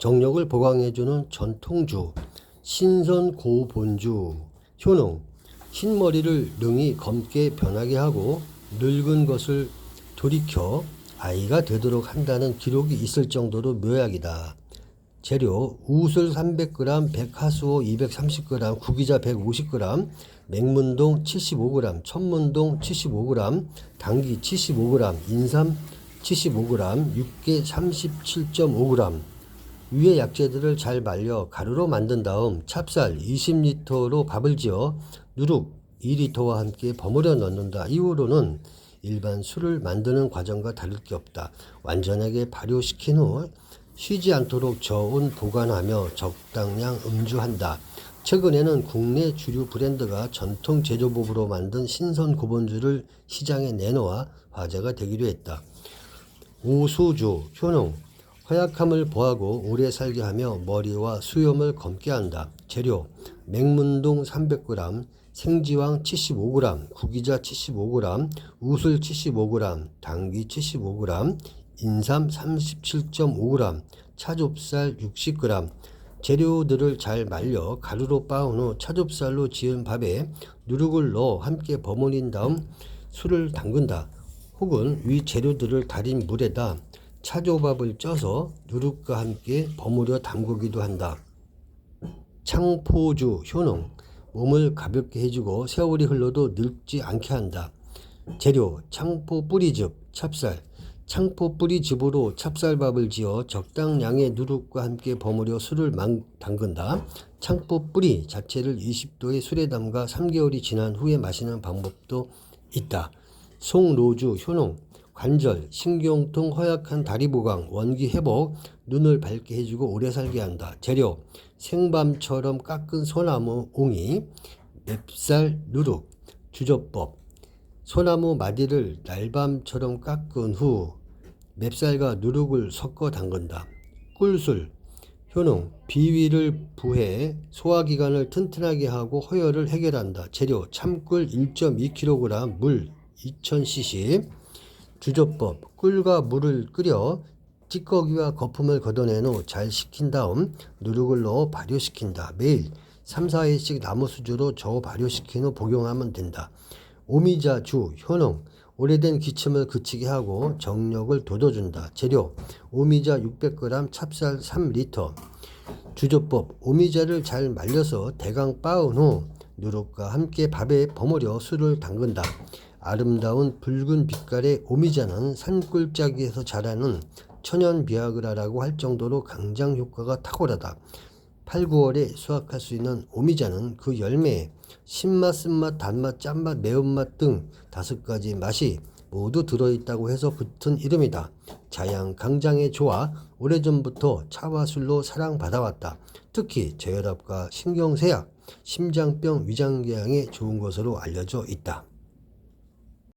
정력을 보강해주는 전통주 신선 고본주 효능 흰머리를 능히 검게 변하게 하고 늙은 것을 돌이켜 아이가 되도록 한다는 기록이 있을 정도로 묘약이다. 재료 우술 300g, 백하수호 230g, 구기자 150g, 맹문동 75g, 천문동 75g, 당귀 75g, 인삼 75g, 육개 37.5g. 위의 약재들을 잘 말려 가루로 만든 다음 찹쌀 20리터로 밥을 지어 누룩 2리터와 함께 버무려 넣는다. 이후로는 일반 술을 만드는 과정과 다를 게 없다. 완전하게 발효시킨 후 쉬지 않도록 저온 보관하며 적당량 음주한다. 최근에는 국내 주류 브랜드가 전통 제조법으로 만든 신선 고본주를 시장에 내놓아 화제가 되기도 했다. 오수주 효능 허약함을 보하고 오래 살게 하며 머리와 수염을 검게 한다. 재료 맹문동 300g, 생지황 75g, 구기자 75g, 우술 75g, 당귀 75g, 인삼 37.5g, 차좁쌀 60g. 재료들을 잘 말려 가루로 빻은 후 차좁쌀로 지은 밥에 누룩을 넣어 함께 버무린 다음 술을 담근다. 혹은 위 재료들을 달인 물에다 차조밥을 쪄서 누룩과 함께 버무려 담그기도 한다. 창포주 효능 몸을 가볍게 해주고 세월이 흘러도 늙지 않게 한다. 재료 창포 뿌리즙 찹쌀 창포 뿌리즙으로 찹쌀밥을 지어 적당량의 누룩과 함께 버무려 술을 망 담근다. 창포 뿌리 자체를 20도의 술에 담가 3개월이 지난 후에 마시는 방법도 있다. 송로주 효능 관절, 신경통, 허약한 다리 보강, 원기 회복, 눈을 밝게 해주고 오래 살게 한다. 재료 생밤처럼 깎은 소나무 옹이, 맵쌀 누룩, 주조법 소나무 마디를 날밤처럼 깎은 후 맵쌀과 누룩을 섞어 담근다. 꿀술 효능 비위를 부해 소화기관을 튼튼하게 하고 허혈을 해결한다. 재료 참꿀 1.2kg, 물 2000cc 주조법 꿀과 물을 끓여 찌꺼기와 거품을 걷어낸 후 잘 식힌 다음 누룩을 넣어 발효시킨다. 매일 3, 4회씩 나무 수주로 저어 발효시킨 후 복용하면 된다. 오미자 주 효능 오래된 기침을 그치게 하고 정력을 돋워준다. 재료 오미자 600g, 찹쌀 3리터. 주조법 오미자를 잘 말려서 대강 빻은 후 누룩과 함께 밥에 버무려 술을 담근다. 아름다운 붉은 빛깔의 오미자는 산골짜기에서 자라는 천연 비아그라라고 할 정도로 강장 효과가 탁월하다. 8, 9월에 수확할 수 있는 오미자는 그 열매에 신맛, 쓴맛, 단맛, 짠맛, 매운맛 등 다섯 가지 맛이 모두 들어있다고 해서 붙은 이름이다. 자양 강장에 좋아 오래전부터 차와 술로 사랑받아왔다. 특히 저혈압과 신경쇠약, 심장병, 위장궤양에 좋은 것으로 알려져 있다.